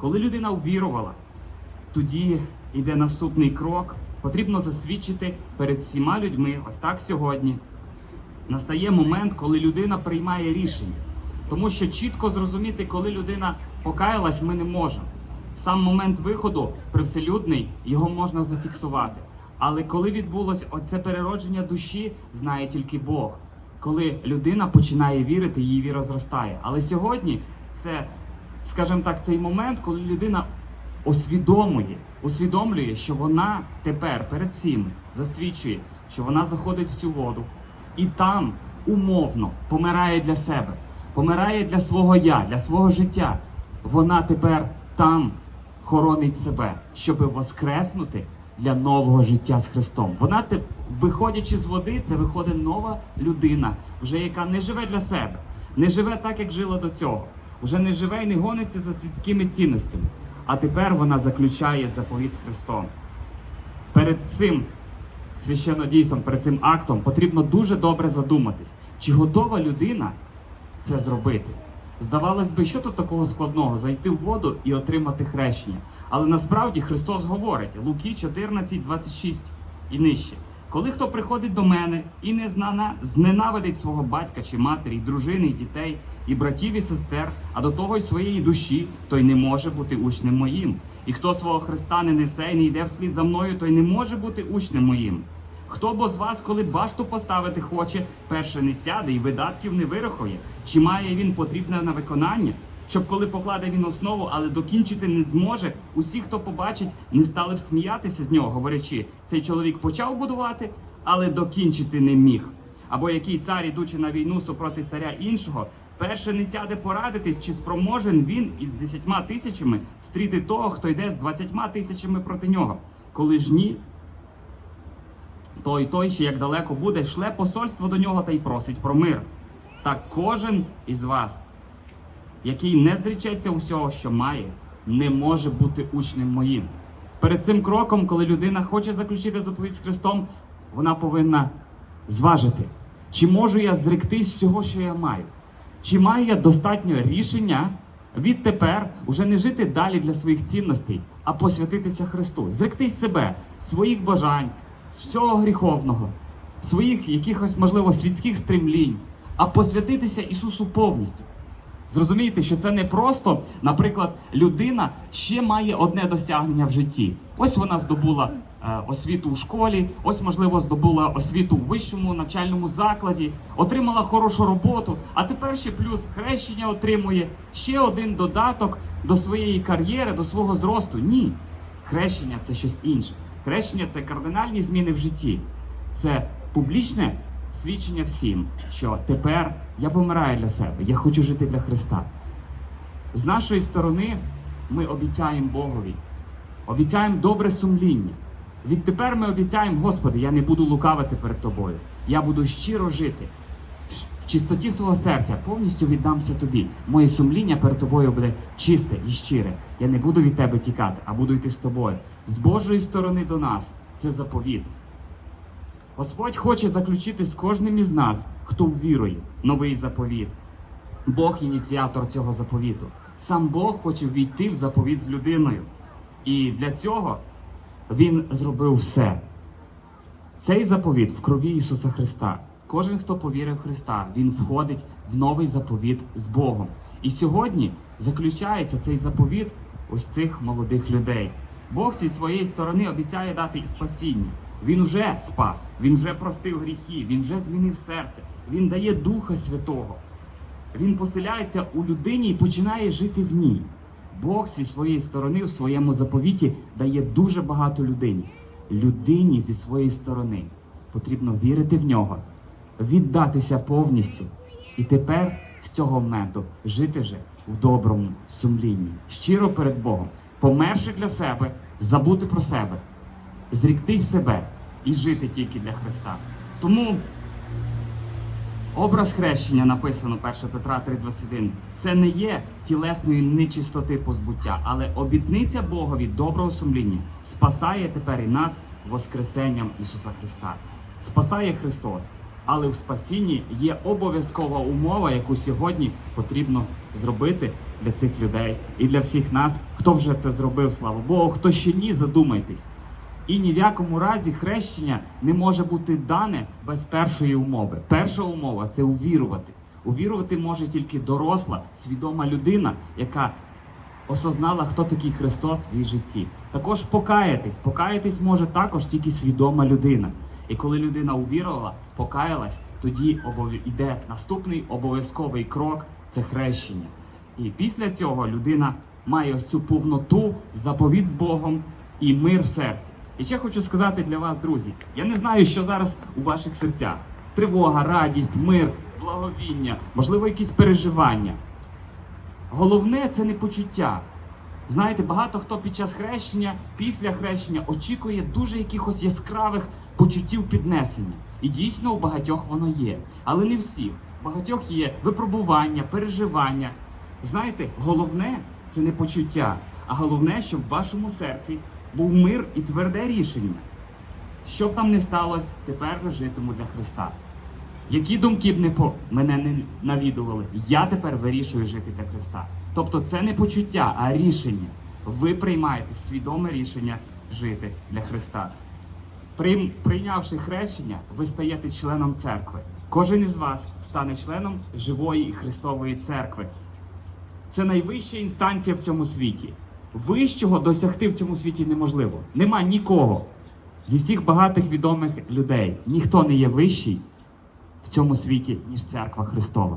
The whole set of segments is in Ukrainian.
Коли людина увірувала, тоді йде наступний крок. Потрібно засвідчити перед всіма людьми, ось так сьогодні. Настає момент, коли людина приймає рішення. Тому що чітко зрозуміти, коли людина покаялась, ми не можемо. Сам момент виходу привселюдний, його можна зафіксувати. Але коли відбулось оце переродження душі, знає тільки Бог. Коли людина починає вірити, її віра зростає. Але сьогодні це, скажімо так, цей момент, коли людина усвідомує, усвідомлює, що вона тепер перед всім засвідчує, що вона заходить в цю воду і там умовно помирає для себе, помирає для свого я, для свого життя. Вона тепер там хоронить себе, щоби воскреснути для нового життя з Христом. Вона виходячи з води, це виходить нова людина, вже яка не живе для себе, не живе так, як жила до цього, вже не живе і не гониться за світськими цінностями. А тепер вона заключає заповідь з Христом. Перед цим священнодійством, перед цим актом потрібно дуже добре задуматись, чи готова людина це зробити. Здавалось би, що тут такого складного зайти в воду і отримати хрещення. Але насправді Христос говорить Луки 14, 26 і нижче. Коли хто приходить до мене і не знана, зненавидить свого батька чи матері, і дружини, і дітей, і братів, і сестер, а до того й своєї душі, той не може бути учнем моїм. І хто свого Христа не несе і не йде вслід за мною, той не може бути учнем моїм. Хто бо з вас, коли башту поставити хоче, перше не сяде і видатків не вирахує? Чи має він потрібне на виконання? Щоб коли покладе він основу, але докінчити не зможе, усі, хто побачить, не стали б сміятися з нього, говорячи, цей чоловік почав будувати, але докінчити не міг. Або який цар, ідучи на війну супроти царя іншого, перше не сяде порадитись, чи спроможен він із десятьма тисячами стріти того, хто йде з двадцятьма тисячами проти нього. Коли ж ні, той той, ще як далеко буде, шле посольство до нього та й просить про мир. Так кожен із вас, який не зречеться усього, що має, не може бути учнем моїм. Перед цим кроком, коли людина хоче заключити заповідь з Христом, вона повинна зважити, чи можу я зректись всього, що я маю, чи маю я достатньо рішення відтепер уже не жити далі для своїх цінностей, а посвятитися Христу, зректись себе, своїх бажань, всього гріховного, своїх якихось, можливо, світських стремлінь, а посвятитися Ісусу повністю. Зрозумієте, що це не просто, наприклад, людина ще має одне досягнення в житті. Ось вона здобула е, освіту у школі, ось, можливо, здобула освіту в вищому навчальному закладі, отримала хорошу роботу, а тепер ще плюс хрещення отримує ще один додаток до своєї кар'єри, до свого зросту. Ні. Хрещення це щось інше. Хрещення це кардинальні зміни в житті. Це публічне свідчення всім, що тепер я помираю для себе, я хочу жити для Христа. З нашої сторони ми обіцяємо Богові, обіцяємо добре сумління. Відтепер ми обіцяємо, Господи, я не буду лукавити перед тобою. Я буду щиро жити. В чистоті свого серця повністю віддамся тобі. Моє сумління перед тобою буде чисте і щире. Я не буду від тебе тікати, а буду йти з тобою. З Божої сторони до нас це заповіт. Господь хоче заключити з кожним із нас, хто вірує, новий заповіт. Бог ініціатор цього заповіту. Сам Бог хоче війти в заповіт з людиною. І для цього Він зробив все. Цей заповіт в крові Ісуса Христа. Кожен, хто повірив в Христа, він входить в новий заповіт з Богом. І сьогодні заключається цей заповіт ось цих молодих людей. Бог зі своєї сторони обіцяє дати спасіння. Він вже спас, він вже простив гріхи, він вже змінив серце, він дає Духа Святого. Він поселяється у людині і починає жити в ній. Бог зі своєї сторони в своєму заповіті дає дуже багато людині. Людині зі своєї сторони потрібно вірити в нього, віддатися повністю. І тепер з цього моменту жити вже в доброму сумлінні, щиро перед Богом, померши для себе, забути про себе, зріктись себе і жити тільки для Христа. Тому Образ хрещення написано 1 Петра 3,21. Це не є тілесної нечистоти позбуття, але обітниця Богові доброго сумління спасає тепер і нас Воскресенням Ісуса Христа. Спасає Христос. Але в спасінні є обов'язкова умова, яку сьогодні потрібно зробити для цих людей і для всіх нас, хто вже це зробив, слава Богу, хто ще ні, задумайтесь. І ні в якому разі хрещення не може бути дане без першої умови. Перша умова це увірувати. Увірувати може тільки доросла, свідома людина, яка осознала, хто такий Христос в її житті. Також покаятись. Покаятись може також тільки свідома людина. І коли людина увірувала, покаялась, тоді йде наступний обов'язковий крок це хрещення. І після цього людина має ось цю повноту, заповіт з Богом і мир в серці. І ще хочу сказати для вас, друзі, я не знаю, що зараз у ваших серцях: тривога, радість, мир, благовіння, можливо, якісь переживання. Головне це не почуття. Знаєте, багато хто під час хрещення, після хрещення очікує дуже якихось яскравих почуттів піднесення. І дійсно у багатьох воно є. Але не всіх. У багатьох є випробування, переживання. Знаєте, головне це не почуття, а головне, щоб в вашому серці був мир і тверде рішення. Що б там не сталося, тепер вже житиму для Христа. Які думки б не по мене не навідували, я тепер вирішую жити для Христа. Тобто це не почуття, а рішення. Ви приймаєте свідоме рішення жити для Христа. Прийнявши хрещення, ви стаєте членом церкви. Кожен із вас стане членом живої Христової церкви. Це найвища інстанція в цьому світі. Вищого досягти в цьому світі неможливо. Нема нікого. Зі всіх багатих відомих людей ніхто не є вищий в цьому світі, ніж церква Христова.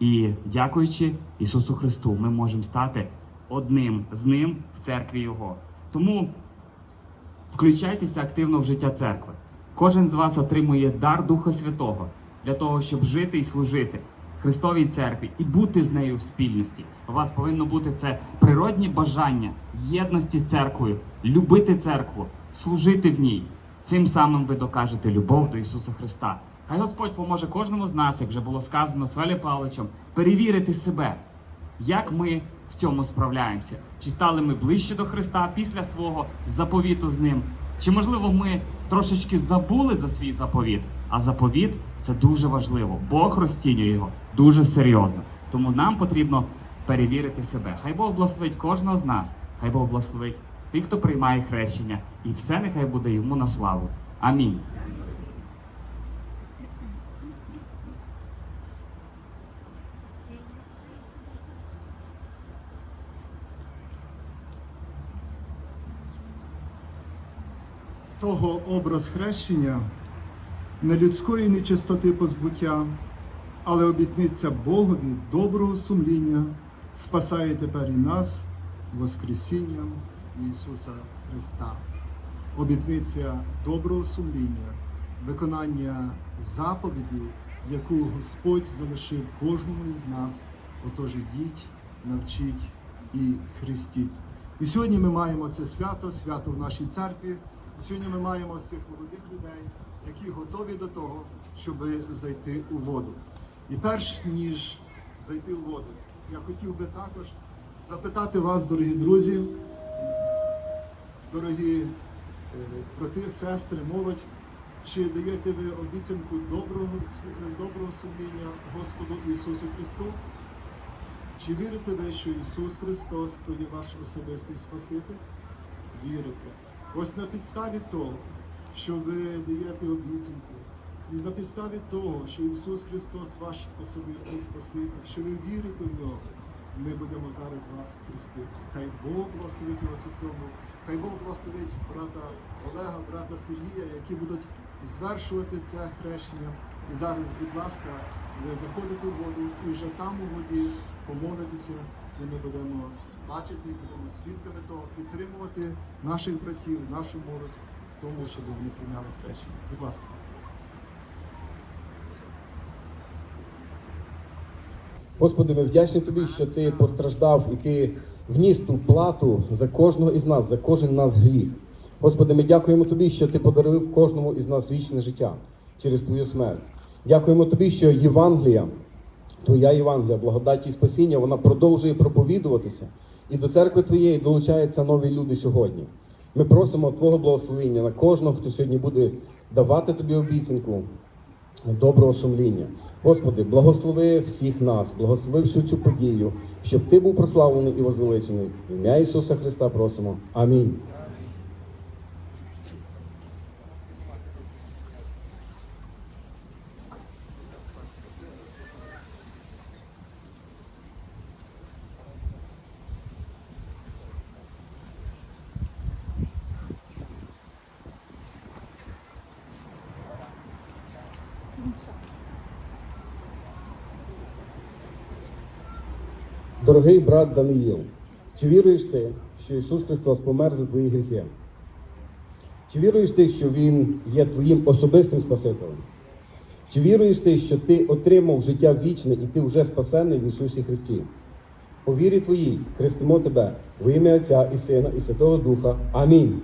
І дякуючи Ісусу Христу, ми можемо стати одним з ним в церкві Його. Тому включайтеся активно в життя церкви. Кожен з вас отримує дар Духа Святого для того, щоб жити і служити Христовій церкві і бути з нею в спільності. У вас повинно бути це природні бажання єдності з церквою, любити церкву, служити в ній. Цим самим ви докажете любов до Ісуса Христа. Хай Господь поможе кожному з нас, як вже було сказано Свелі Павловичем, перевірити себе, як ми в цьому справляємося. Чи стали ми ближче до Христа після свого заповіту з ним? Чи можливо ми трошечки забули за свій заповіт? А заповіт це дуже важливо. Бог розцінює його дуже серйозно. Тому нам потрібно перевірити себе. Хай Бог благословить кожного з нас, хай Бог благословить тих, хто приймає хрещення, і все нехай буде йому на славу. Амінь. того образ хрещення не людської нечистоти позбуття, але обітниця Богові доброго сумління спасає тепер і нас Воскресінням Ісуса Христа. Обітниця доброго сумління, виконання заповіді, яку Господь залишив кожному із нас. Отож ідіть, навчіть і хрестіть. І сьогодні ми маємо це свято, свято в нашій церкві. Сьогодні ми маємо цих молодих людей, які готові до того, щоб зайти у воду. І перш ніж зайти у воду, я хотів би також запитати вас, дорогі друзі, дорогі е, брати, сестри, молодь, чи даєте ви обіцянку доброго, доброго сумління Господу Ісусу Христу? Чи вірите ви, що Ісус Христос то є ваш особистий Спаситель? Вірите. Ось на підставі того, що ви даєте обіцянку, і на підставі того, що Ісус Христос ваш особистий Спаситель, що ви вірите в нього, ми будемо зараз вас хрестити. Хай Бог благословить вас у цьому. Хай Бог благословить брата Олега, брата Сергія, які будуть звершувати це хрещення. І зараз, будь ласка, ви заходите в воду і вже там у воді помолитеся, і ми будемо бачити, будемо свідками того, підтримувати наших братів, нашу молодь тому, щоб вони прийняли хрещення. Будь ласка. Господи, ми вдячні Тобі, що Ти постраждав і Ти вніс ту плату за кожного із нас, за кожен нас гріх. Господи, ми дякуємо Тобі, що Ти подарував кожному із нас вічне життя через Твою смерть. Дякуємо Тобі, що Євангелія, Твоя Євангелія, благодаті і спасіння, вона продовжує проповідуватися. І до церкви Твоєї долучаються нові люди сьогодні. Ми просимо Твого благословення на кожного, хто сьогодні буде давати тобі обіцянку, доброго сумління. Господи, благослови всіх нас, благослови всю цю подію, щоб Ти був прославлений і возвеличений. В ім'я Ісуса Христа просимо. Амінь. Дорогий брат Даниїл, чи віруєш ти, що Ісус Христос помер за твої гріхи? Чи віруєш ти, що Він є твоїм особистим Спасителем? Чи віруєш ти, що ти отримав життя вічне і ти вже спасений в Ісусі Христі? По вірі твоїй хрестимо тебе в ім'я Отця і Сина і Святого Духа. Амінь.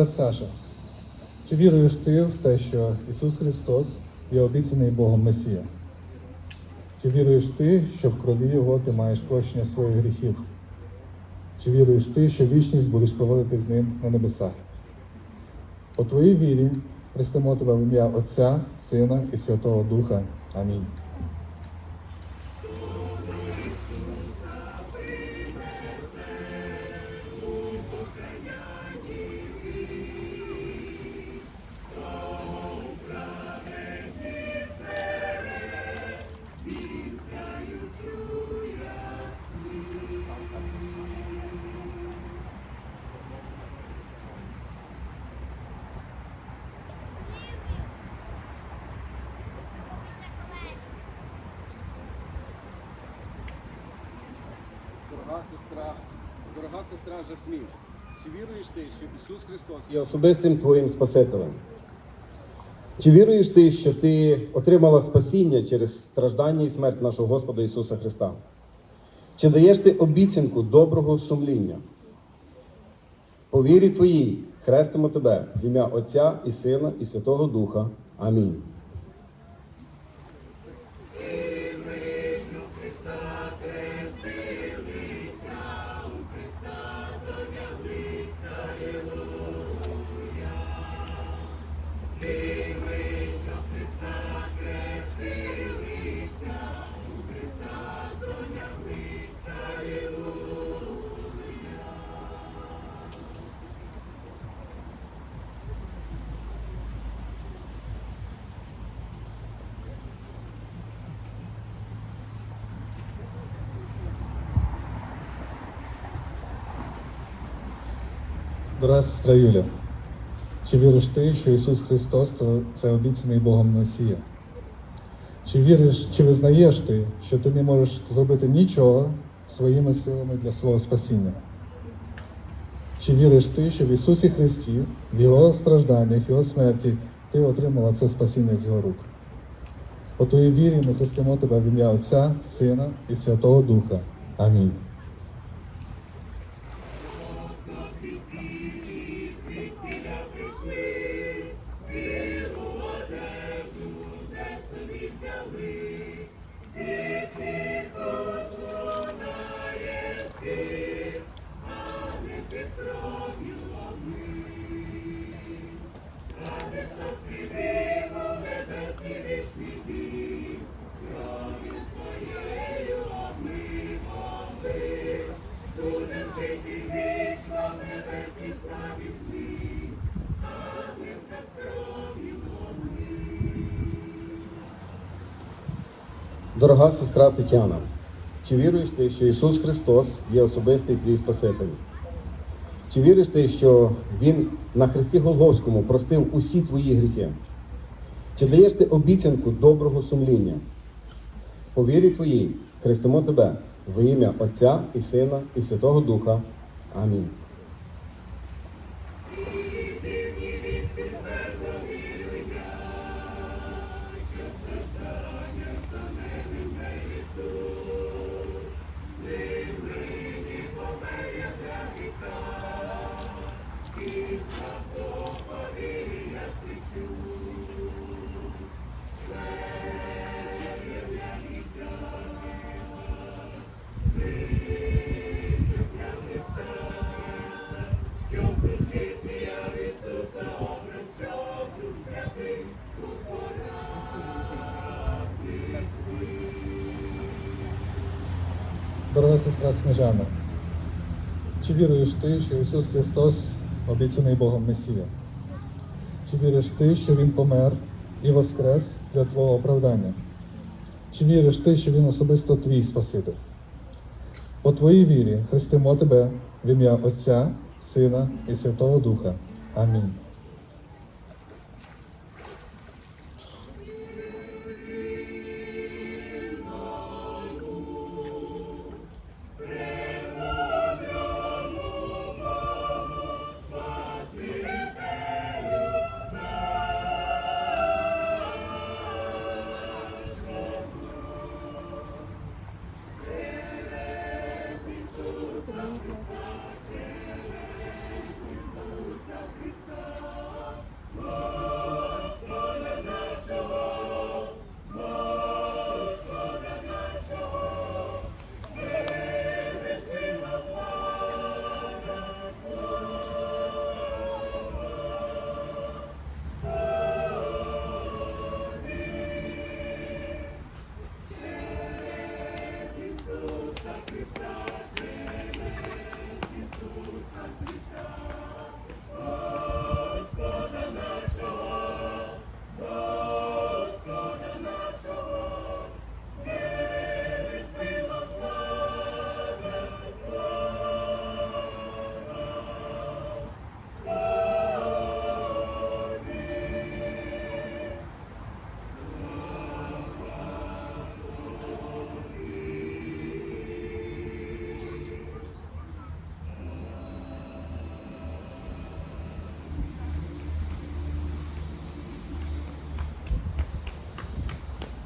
Брат Саша, чи віруєш ти в те, що Ісус Христос є обіцяний Богом Месія? Чи віруєш ти, що в крові Його ти маєш прощення своїх гріхів? Чи віруєш ти, що вічність будеш проводити з ним на небесах? По твоїй вірі хрестимо тебе в ім'я Отця, Сина і Святого Духа. Амінь. Сестра, дорога сестра Жасмін, чи віруєш ти, що Ісус Христос є особистим твоїм Спасителем? Чи віруєш ти, що ти отримала спасіння через страждання і смерть нашого Господа Ісуса Христа? Чи даєш ти обіцянку доброго сумління? По вірі твоїй хрестимо тебе в ім'я Отця і Сина і Святого Духа. Амінь. Дорога сестра Юля, чи віриш ти, що Ісус Христос то це обіцяний Богом Месія? Чи віриш, чи визнаєш ти, що ти не можеш зробити нічого своїми силами для свого спасіння? Чи віриш ти, що в Ісусі Христі, в Його стражданнях, Його смерті, ти отримала це спасіння з Його рук? По твоїй вірі ми хрестимо тебе в ім'я Отця, Сина і Святого Духа. Амінь. Дорога сестра Тетяна, чи віруєш ти, що Ісус Христос є особистий твій Спаситель? Чи віриш ти, що Він на Христі Голгофському простив усі твої гріхи? Чи даєш ти обіцянку доброго сумління? По вірі твоїй хрестимо тебе в ім'я Отця і Сина і Святого Духа. Амінь. Сестра Снежана. Чи віруєш ти, що Ісус Христос обіцяний Богом Месія? Чи віриш ти, що Він помер і воскрес для твого оправдання? Чи віриш ти, що Він особисто твій Спаситель? По твоїй вірі хрестимо тебе в ім'я Отця, Сина і Святого Духа. Амінь.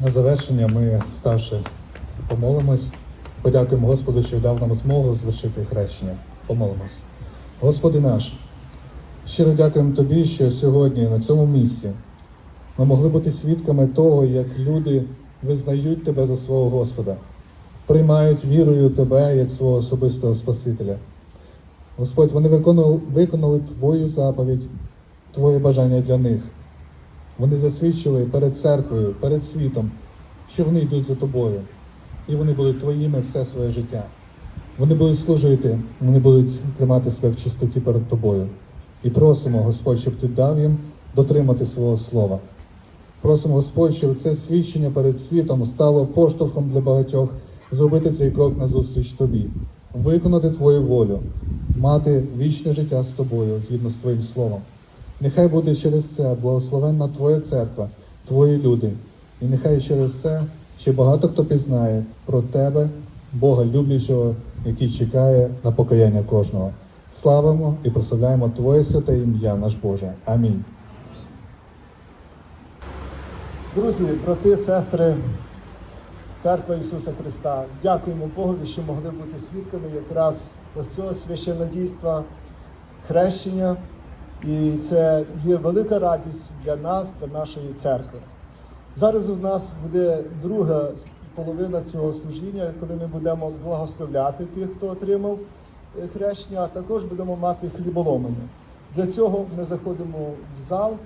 На завершення ми, вставши, помолимось, подякуємо Господу, що дав нам змогу звершити хрещення. Помолимось. Господи наш, щиро дякуємо Тобі, що сьогодні на цьому місці ми могли бути свідками того, як люди визнають Тебе за свого Господа, приймають вірою Тебе як свого особистого Спасителя. Господь, вони виконали, виконали Твою заповідь, Твоє бажання для них. Вони засвідчили перед церквою, перед світом, що вони йдуть за тобою, і вони будуть твоїми все своє життя. Вони будуть служити, вони будуть тримати себе в чистоті перед тобою. І просимо, Господь, щоб ти дав їм дотримати свого слова. Просимо, Господь, щоб це свідчення перед світом стало поштовхом для багатьох зробити цей крок назустріч тобі, виконати твою волю, мати вічне життя з тобою згідно з твоїм словом. Нехай буде через це благословенна Твоя церква, Твої люди. І нехай через це ще багато хто пізнає про Тебе, Бога люблячого, який чекає на покаяння кожного. Славимо і прославляємо Твоє святе ім'я, наш Боже. Амінь. Друзі, брати, сестри, Церква Ісуса Христа, дякуємо Богові, що могли бути свідками якраз ось цього священнодійства, хрещення. І це є велика радість для нас, для нашої церкви. Зараз у нас буде друга половина цього служіння, коли ми будемо благословляти тих, хто отримав е, хрещення, а також будемо мати хліболомання. Для цього ми заходимо в зал,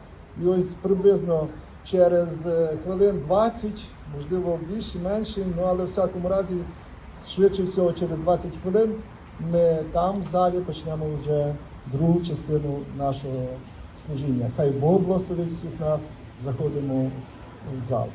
і ось приблизно через е, хвилин 20, можливо більше, менше, ну але в всякому разі, швидше всього, через 20 хвилин ми там в залі почнемо вже другу частину нашого служіння. Хай Бог благословить всіх нас, заходимо в зал.